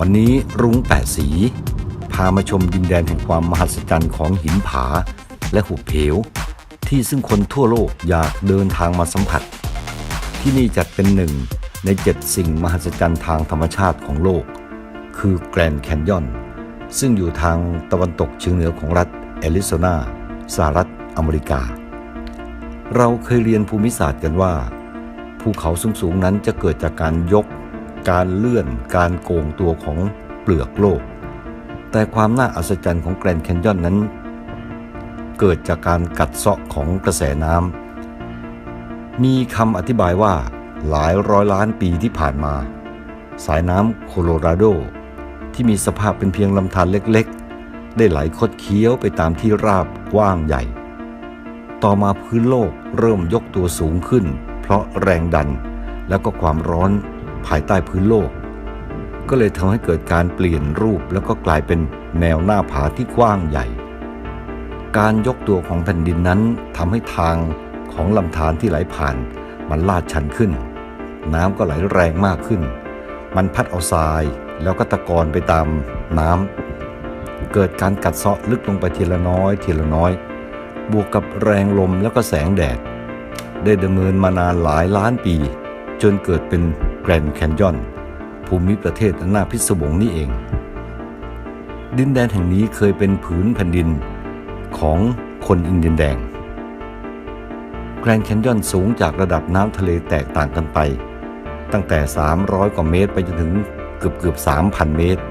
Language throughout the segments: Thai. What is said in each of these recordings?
วันนี้รุ้งแปดสี พามาชมดินแดนแห่งความมหัศจรรย์ของหินผา และหุบเหว ที่ซึ่งคนทั่วโลกอยากเดินทางมาสัมผัส ที่นี่จัดเป็นหนึ่งในเจ็ดสิ่งมหัศจรรย์ทางธรรมชาติของโลก คือแกรนด์แคนยอน ซึ่งอยู่ทางตะวันตกเฉียงเหนือของรัฐแอริโซนาสหรัฐอเมริกา เราเคยเรียนภูมิศาสตร์กันว่า ภูเขาสูงๆนั้นจะเกิดจากการยก การเลื่อนการโกงตัวของเปลือกโลก แต่ความน่าอัศจรรย์ของแกรนด์แคนยอนนั้น เกิดจากการกัดเซาะของกระแสน้ำมีคำอธิบายว่าหลายร้อยล้านปีที่ผ่านมา สายน้ำโคโลราโด ที่มีสภาพเป็นเพียงลำธารเล็กๆ ได้ไหลคดเคี้ยวไปตามที่ราบกว้างใหญ่ ต่อมาพื้นโลกเริ่มยกตัวสูงขึ้น เพราะแรงดันแล้วก็ความร้อน ภายใต้พื้นโลก ก็เลยทำให้เกิดการเปลี่ยนรูปแล้วก็กลายเป็นแนวหน้าผาที่กว้างใหญ่ การยกตัวของแผ่นดินนั้นทำให้ทางของลำธารที่ไหลผ่านมันลาดชันขึ้น น้ำก็ไหลแรงมากขึ้น มันพัดเอาทรายแล้วก็ตะกอนไปตามน้ำเกิดการกัดเซาะลึกลงไปทีละน้อย ทีละน้อย บวกกับแรงลมแล้วก็แสงแดด ได้ดำเนินมานานหลายล้านปี จนเกิดเป็น แกรนด์แคนยอน ภูมิประเทศอันน่าพิศวงนี่เอง ดินแดนแห่งนี้เคยเป็นผืนแผ่นดินของคนอินเดียนแดง แกรนด์แคนยอนสูงจากระดับน้ำทะเลแตกต่างกันไป ตั้งแต่ 300 กว่าเมตรไปจนถึงเกือบเกือบ3,000 เมตร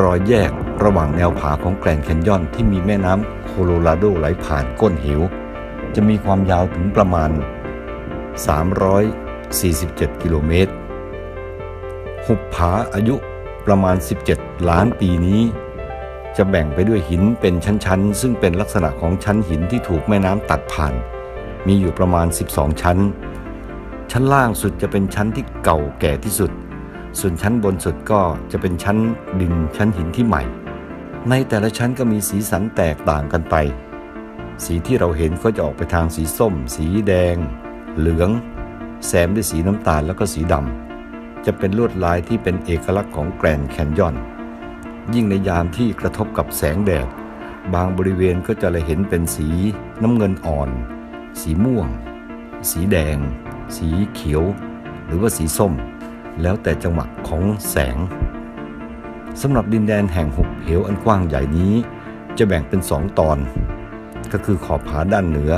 รอยแยกระหว่างแนวผาของแกรนด์แคนยอนที่มีแม่น้ำโคโลราโดไหลผ่านก้นเหวจะมีความยาวถึงประมาณ 347 กิโลเมตร หุบผาอายุประมาณ 17 ล้านปีนี้ จะแบ่งไปด้วยหินเป็นชั้นๆ ซึ่งเป็นลักษณะของชั้นหินที่ถูกแม่น้ำตัดผ่าน มีอยู่ประมาณ 12 ชั้น ชั้นล่างสุดจะเป็นชั้นที่เก่าแก่ที่สุด ส่วนชั้นบนสุดก็จะเป็นชั้นดินชั้นหินที่ใหม่ ในแต่ละชั้นก็มีสีสันแตกต่างกันไป สีที่เราเห็นก็จะออกไปทางสีส้ม สีแดง เหลือง แซมด้วยสีน้ำตาลแล้วก็สีดำ จะเป็นลวดลายที่เป็นเอกลักษณ์ของแกรนแคนยอน ยิ่งในยามที่กระทบกับแสงแดด บางบริเวณก็จะเลยเห็นเป็นสีน้ำเงินอ่อน สีม่วง สีแดง สีเขียว หรือว่าสีส้ม แล้วแต่จังหวะของแสงสำหรับดินแดนแห่งหุบเหวอันกว้างใหญ่นี้ จะแบ่งเป็นสองตอน ก็คือขอบผาด้านเหนือ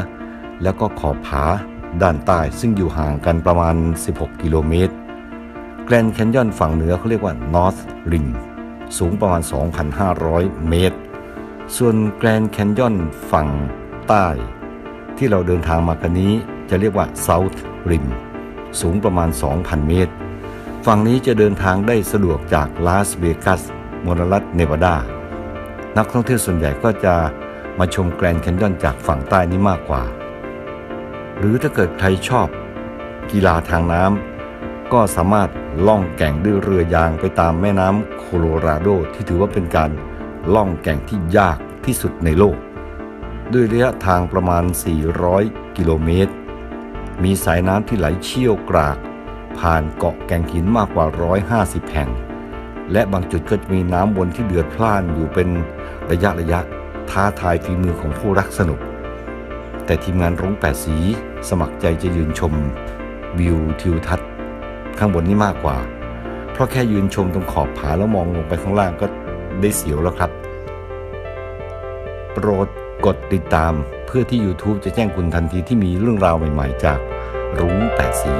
แล้วก็ขอบผาด้านใต้ซึ่งอยู่ห่างกันประมาณ 16 กิโลเมตร แกรนด์แคนยอนฝั่งเหนือเขาเรียกว่า North Rim สูงประมาณ 2,500 เมตร ส่วนแกรนด์แคนยอนฝั่งใต้ ที่เราเดินทางมากันนี้จะเรียกว่า South Rim สูงประมาณ 2,000 เมตร ฝั่งนี้จะเดินทางได้สะดวกจากลาสเวกัสมลรัฐเนวาดา นักท่องเที่ยวส่วนใหญ่ก็จะมาชมแกรนด์แคนยอนจากฝั่งใต้นี้มากกว่า หรือถ้าเกิดใครชอบกีฬาทางน้ำก็สามารถ ล่องแก่งด้วยเรือยางไปตามแม่น้ำโคโลราโดที่ถือว่าเป็นการล่องแก่งที่ยากที่สุดในโลก ด้วยระยะทางประมาณ 400 กิโลเมตร มีสายน้ำที่ไหลเชี่ยวกราก ผ่านเกาะแก่งหินมากกว่า 150 แห่ง และบางจุดก็จะมีน้ำวนที่เดือดพล่านอยู่เป็นระยะระยะท้าทายฝีมือของผู้รักสนุก แต่ทีมงานรุ้งแปดสีสมัครใจจะยืนชมวิวทิวทัศน์ ข้างบนนี่มากกว่า เพราะแค่ยืนชมตรงขอบผาแล้วมองลงไปข้างล่างก็ได้เสียวแล้วครับ โปรดกดติดตามเพื่อที่ YouTube จะแจ้งคุณทันทีที่มีเรื่องราวใหม่ ๆ จากรุ้งแปดสี